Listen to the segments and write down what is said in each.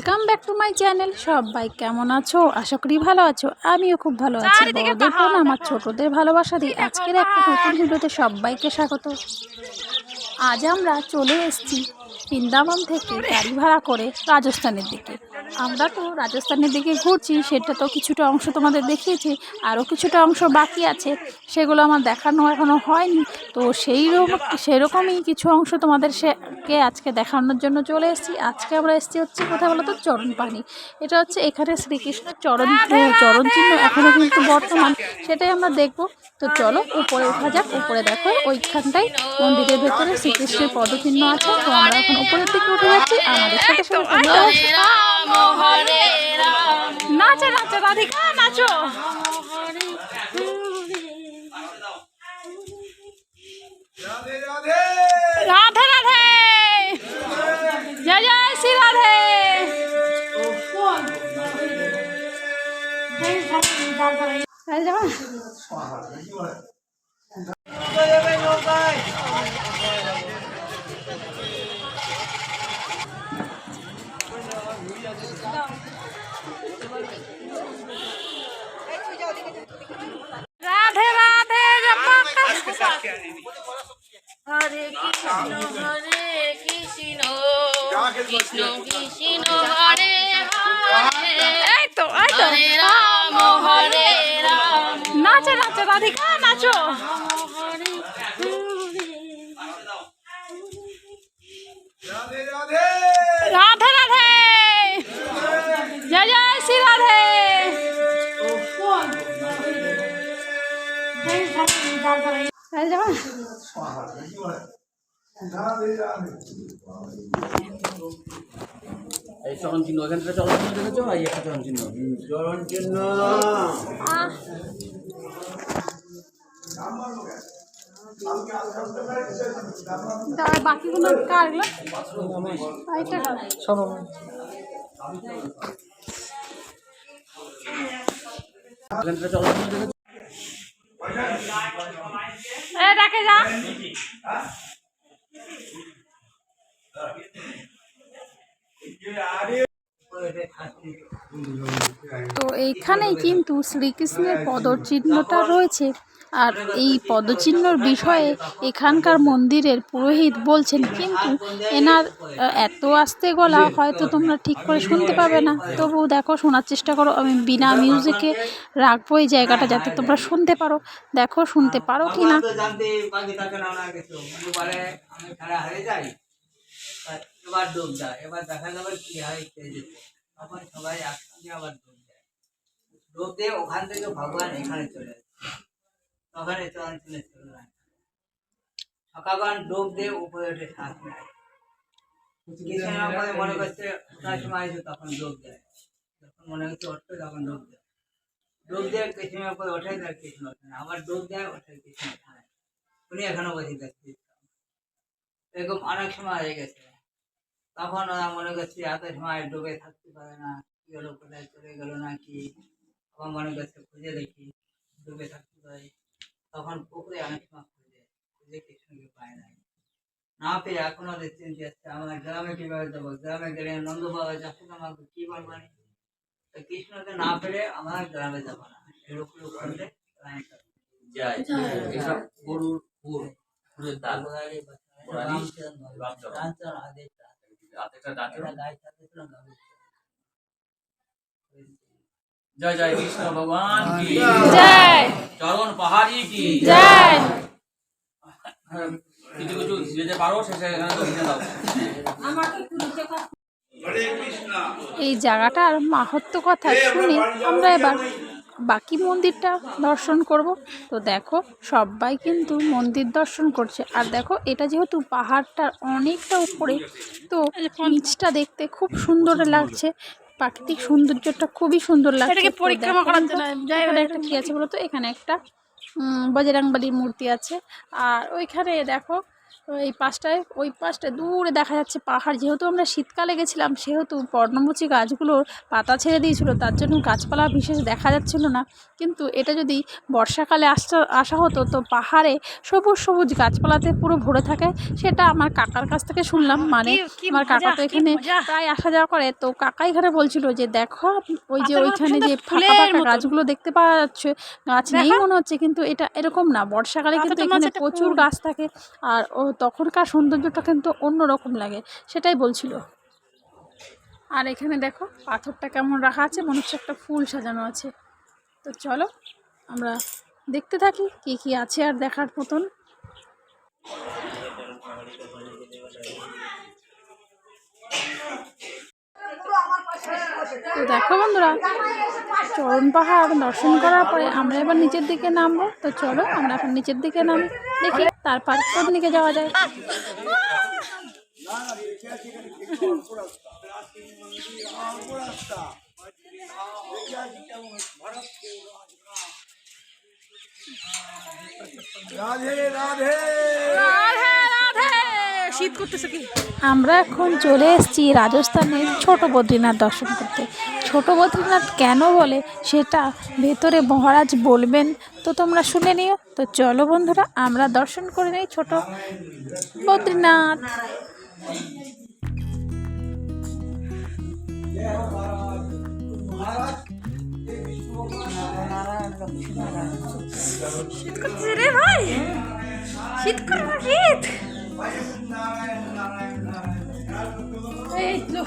Welcome back to my channel সবাই কেমন আছো? আশা করি ভালো আছো। আমিও খুব ভালো আছি। দেখুন বড়দের ফোন আমার ছোটোদের ছোটদের ভালোবাসা দিই আজকের একটা নতুন ভিডিওতে সবাইকে স্বাগত। আজ আমরা চলে এসেছি বৃন্দাবন থেকে গাড়ি ভাড়া করে রাজস্থানের দিকে। আমরা তো রাজস্থানের দিকে ঘুরছি সেটা তো কিছুটা অংশ তোমাদের দেখিয়েছি আরও কিছুটা অংশ বাকি আছে সেগুলো আমার দেখানো এখনও হয়নি। তো সেই রকম সেরকমই কিছু অংশ তোমাদের সেকে আজকে দেখানোর জন্য চলে এসেছি। আজকে আমরা এসেছি হচ্ছে কোথায় বলো তো চরণ পানি এটা হচ্ছে এখানে শ্রীকৃষ্ণের চরণ চরণ চিহ্ন এখনও কিন্তু বর্তমান। সেটাই আমরা দেখব। তো চলো উপরে ওঠা যাক উপরে দেখো ওইখানটায় মন্দিরের ভেতরে শ্রীকৃষ্ণের পদচিহ্ন আছে। তো আমরা এখন উপরের দিকে উঠে যাচ্ছি আমাদের সাথে নাচো নাচো রাধিকা নাচো। এই তো এই তো। নাচো নাচো রাধিকা। চরণ চিহ্ন থেকে চরণ চিহ্ন দেখেছ? এই একটা চরণ চিহ্ন চরণ চিহ্ন বাকিগুলো সব চরণ চিহ্ন দেখেছ? ডাকে যা। তো এইখানেই কিন্তু শ্রীকৃষ্ণের পদচিহ্নটা রয়েছে। আর এই পদচিহ্নর বিষয়ে এখানকার মন্দিরের পুরোহিত বলছেন, কিন্তু এনার এত আস্তে গলা হয়তো তোমরা ঠিক করে শুনতে পাবে না। তবু দেখো, শোনার চেষ্টা করো। আমি বিনা মিউজিকে রাখব এই জায়গাটা যাতে তোমরা শুনতে পারো। দেখো, শুনতে পারো কি না? এবারে দেখা যাবে কি হয় তখন দিয়ে। ভগবান এখানে চলে আসে। কিছু না। করে মনে করছে তখন ডুব দেয়। যখন মনে হচ্ছে উঠবে তখন ডুব দেয়। ডুব দিয়ে কিছু না করে ওঠে তার কিছু আবার ডুব দেয়, ওঠে কিছু উনি এখনও বসে যাচ্ছে এরকম অনেক সময় হয়ে গেছে। তখন ওরা মনে করছে এত সময় ডুবে থাকতে পারে না কি হলো কোথায় চলে গেল না কি আবার মনে করছে খুঁজে দেখি ডুবে থাকতে পারে। তখন পুকুরে অনেক সময় খুঁজে খুঁজে কৃষ্ণকে পায় নাই। না পেয়ে এখন ওদের চিন্তা আসছে আমার গ্রামে কীভাবে যাব। গ্রামে গেলে নন্দ বাবা যাচ্ছে আমাকে কি বলব? তো কৃষ্ণকে না পেলে আমার গ্রামে যাব না। এরকম করলে গ্রামে যাব। যায় এসব গরুর পুর পুরের দাগ। রামচরণ। হাতেটা দাঁতে জয় জয় কৃষ্ণ ভগবান কি জয়। চরণ পাহাড়ি কি জয়। কিছু কিছু যেতে পারো শেষে এখানে তো দাও। এই জায়গাটার মাহাত্ম কথা শুনে আমরা এবার বাকি মন্দিরটা দর্শন করব। তো দেখো সবাই কিন্তু মন্দির দর্শন করছে। আর দেখো এটা যেহেতু পাহাড়টার অনেকটা উপরে তো নিচটা দেখতে খুব সুন্দর লাগছে। প্রাকৃতিক সৌন্দর্যটা খুবই সুন্দর লাগছে। পরিক্রমা করার একটা কি আছে বলো তো? এখানে একটা বজরংবলীর মূর্তি আছে। আর ওইখানে দেখো এই পাশটায় ওই পাশটায় দূরে দেখা যাচ্ছে পাহাড়। যেহেতু আমরা শীতকালে গেছিলাম সেহেতু পর্ণমোচী গাছগুলোর পাতা ছেড়ে দিয়েছিল তার জন্য গাছপালা বিশেষ দেখা যাচ্ছিল না। কিন্তু এটা যদি বর্ষাকালে আসা আসা হতো তো পাহাড়ে সবুজ সবুজ গাছপালাতে পুরো ভরে থাকে সেটা আমার কাকার কাছ থেকে শুনলাম। মানে আমার কাকা তো এখানে প্রায় আসা যাওয়া করে। তো কাকা এখানে বলছিল যে দেখো ওই যে ওইখানে যে ফাঁকা ফাঁকা গাছগুলো দেখতে পাওয়া যাচ্ছে গাছ নেই মনে হচ্ছে কিন্তু এটা এরকম না। বর্ষাকালে কিন্তু এখানে প্রচুর গাছ থাকে। আর ও তখনকার সৌন্দর্যটা কিন্তু অন্যরকম লাগে, সেটাই বলছিল। আর এখানে দেখো, পাথরটা কেমন রাখা আছে, মনে হচ্ছে একটা ফুল সাজানো আছে। তো চলো, আমরা দেখতে থাকি কি কি আছে আর দেখার মতন। তো দেখো বন্ধুরা চরণ পাহাড় দর্শন করার পরে আমরা এবার নিচের দিকে নামবো। তো চলো আমরা এখন নিচের দিকে নামি দেখি তারপর কোন দিকে যাওয়া যায়। রাধে। রাধে। শীত করতেছে কি? আমরা এখন চলে এসেছি রাজস্থানের ছোট বদ্রীনাথ দর্শন করতে। ছোট বদ্রীনাথ কেন বলে সেটা ভেতরে মহারাজ বলবেন তো তোমরা শুনে নিও। তো চলো বন্ধুরা আমরা দর্শন করে নিই ছোট বদ্রীনাথ। শীত করতেছে রে ভাই। শীত করব শীত। এই লো।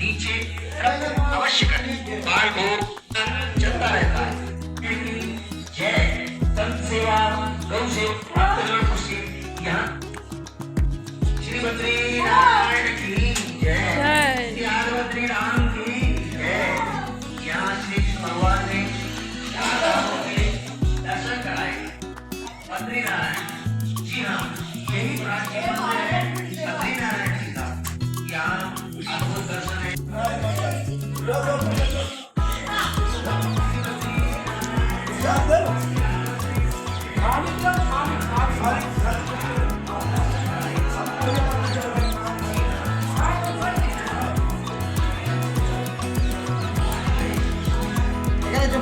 नीचे अवश्य करें। बाल को चलता रहता है। जय। संत सेवा गौ सेवा भक्तजन यहाँ श्री बद्री नारायण की जय। জয় श्री राम की जय। यहाँ श्री भगवान ने दर्शन कराए। बद्री नारायण जी हाँ यही प्राचीन मंदिर है। बद्री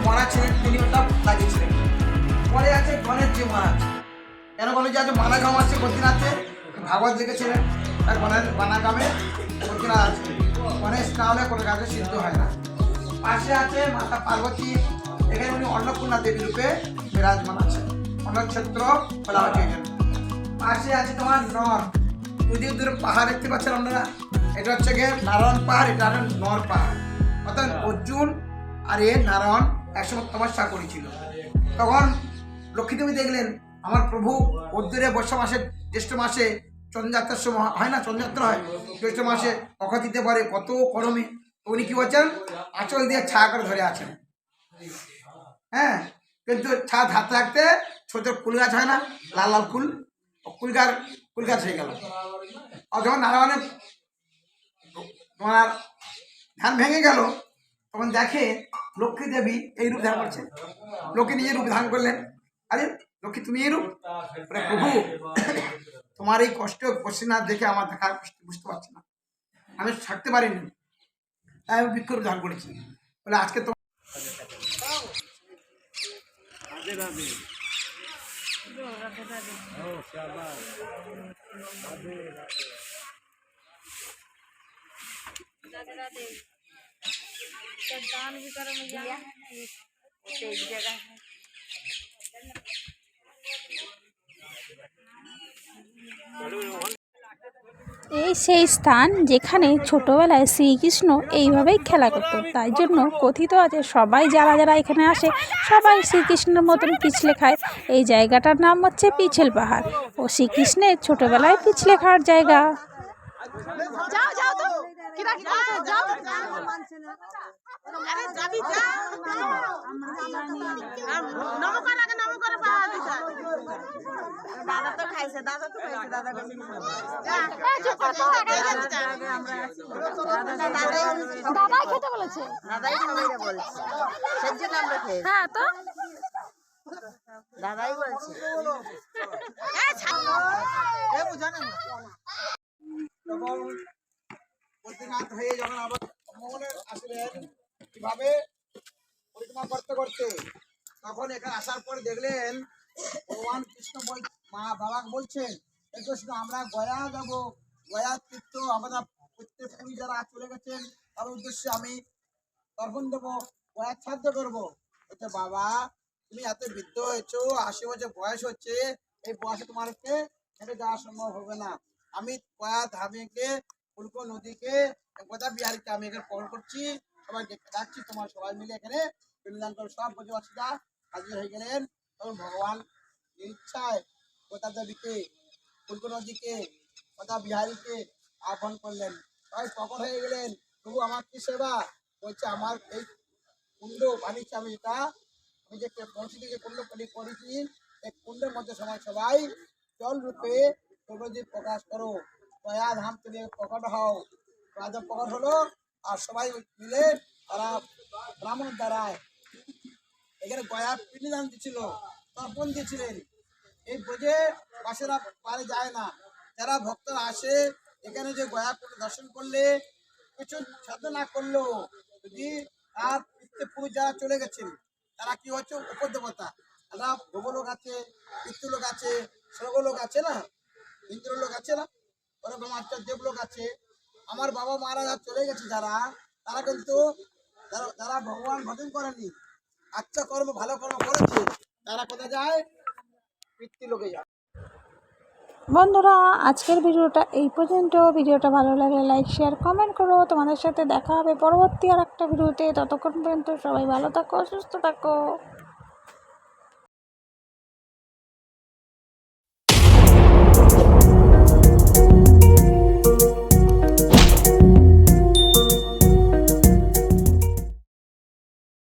মহারাজ ছিলেন তিনি ওটা লাগিয়েছিলেন। পরে আছে গণেশ যে মহারাজ কেন গণেশ আছে বানাগাম আছে বদ্রীনাথে? ভাগবত লিখেছিলেন। তার গণেশ বানাগামে বদ্রীনাথ আছে গণেশ না হলে কোনো কাজে সিদ্ধ হয় না। পাশে আছে মাতা পার্বতী, এখানে উনি অন্নপূর্ণা দেবী রূপে বিরাজমান আছে অন্নক্ষেত্র পাশে আছে তোমার নর। দুই দূরে পাহাড় দেখতে পাচ্ছেন আপনারা? এটা হচ্ছে গিয়ে নারায়ণ পাহাড়, এটা হচ্ছে নর পাহাড়। অর্থাৎ অর্জুন আর এ নারায়ণ একসময় তপস্যা করেছিল। তখন লক্ষ্মীদেবী দেখলেন, আমার প্রভু অদ্দুরে বর্ষা মাসে জ্যৈষ্ঠ মাসে চন্দ্রযাত্রার সময় হয় না, চন্দ্রযাত্রা হয়। জ্যৈষ্ঠ মাসে অখ দিতে পারে কত গরমে উনি কি বলছেন? আঁচল দিয়ে ছা করে ধরে আছেন। হ্যাঁ কিন্তু ছা হাতে থাকতে ছোট কুল গাছ হয় না, লাল লাল কুল কুল গাছ কুল গাছ হয়ে গেল। আর যখন নারায়ণের তোমার ধান ভেঙে গেল, তখন দেখে লক্ষ্মী দেবী এই রূপ ধারণ করছে। লক্ষ্মী নিজের রূপ ধারণ করলেন। আরে, লক্ষ্মী তুমি এই রূপ? প্রভু তোমার এই কষ্ট পশ্চিমা দেখে আমার দেখার কষ্ট বুঝতে পারছি না আমি থাকতে পারিনি তাই আমি বিক্ষোভ ধারণ করেছি বলে আজকে তো এই সেই স্থান যেখানে ছোটবেলায় শ্রীকৃষ্ণ এইভাবেই খেলা করতো তাই জন্য কথিত আছে, সবাই যারা যারা এখানে আসে, সবাই শ্রীকৃষ্ণের মতন পিছলে খায়। এই জায়গাটার নাম হচ্ছে পিছল পাহাড়। ও শ্রীকৃষ্ণের ছোটবেলায় পিছলে খাওয়ার জায়গা। খাইছে দাদা তো খাইছে দাদা দাদাই খেতে বলেছে দাদাই বলছে আমরা হ্যাঁ তো দাদাই বলছে হয়ে যখন আবার আসলেন কীভাবে পরিক্রমা করতে করতে তখন এখানে আসার পরে দেখলেন ভগবান কৃষ্ণ বল মা বাবা বলছেন "হে কৃষ্ণ আমরা গয়া যাব। গয়া তীর্থ আমরা প্রত্যেক পুরী যারা চলে গেছেন, তার উদ্দেশ্যে আমি তর্পণ দেবো, গয়া শ্রাদ্ধ করব। বলছে, বাবা, তুমি এত বৃদ্ধ হয়েছো, আশি বছর বয়স হচ্ছে, এই বয়সে তোমাকে হেঁটে যাওয়া সম্ভব হবে না। আমি কয়া ধামেকে ফুলকো নদীকে গোদা বিহারীকে আমি এখানে ফোন করছি, সবাই যাচ্ছি, তোমার সবাই মিলে এখানে পিণ্ডদান করে। সব ব্রজবাসীরা হাজির হয়ে গেলেন তখন ভগবান ইচ্ছায় গোদা দেবীকে ফুলকো নদীকে গোদা বিহারীকে আহ্বান করলেন। সবাই প্রকট হয়ে গেলেন, প্রভু, আমার কি সেবা? বলছে, আমার এই কুণ্ড বানিয়েছি আমি, এটা আমি যে পৌঁছে যে কুণ্ড করেছি, এই কুণ্ডের মধ্যে সবাই সবাই জল রূপে সৌরদীপ প্রকাশ করো। দয়া, ধাম থেকে প্রকট হও। রাজা প্রকট হলো, আর সবাই মিলে তারা ব্রাহ্মণ দ্বারায় এখানে গয়া পিণ্ডিদান দিচ্ছিল তর্পণ দিয়েছিলেন। এই বোঝে বাসেরা পারে যায় না। যারা ভক্তরা আসে, এখানে যে গয়া দর্শন করলে, কিছু সাধ্য না করলেও যদি তার পিতৃপুরুষ যারা চলে গেছেন, তারা কি হচ্ছে উপদেবতা? তারা ভোগলোক আছে পিতৃলোক আছে স্বর্গলোক আছে না? ইন্দ্রলোক আছে না? ওরকম একটা দেবলোক আছে। আমার বাবা মারা চলে গেছে যারা, তারা কিন্তু যারা ভগবান ভজন করেনি আচ্ছা কর্ম, ভালো কর্ম করেছে, তারা কোথায় যায়? যায় বন্ধুরা, আজকের ভিডিওটা এই পর্যন্ত। ভিডিওটা ভালো লাগলে লাইক, শেয়ার, কমেন্ট করো। তোমাদের সাথে দেখা হবে পরবর্তী আর একটা ভিডিওতে। ততক্ষণ পর্যন্ত সবাই ভালো থাকো, সুস্থ থাকো।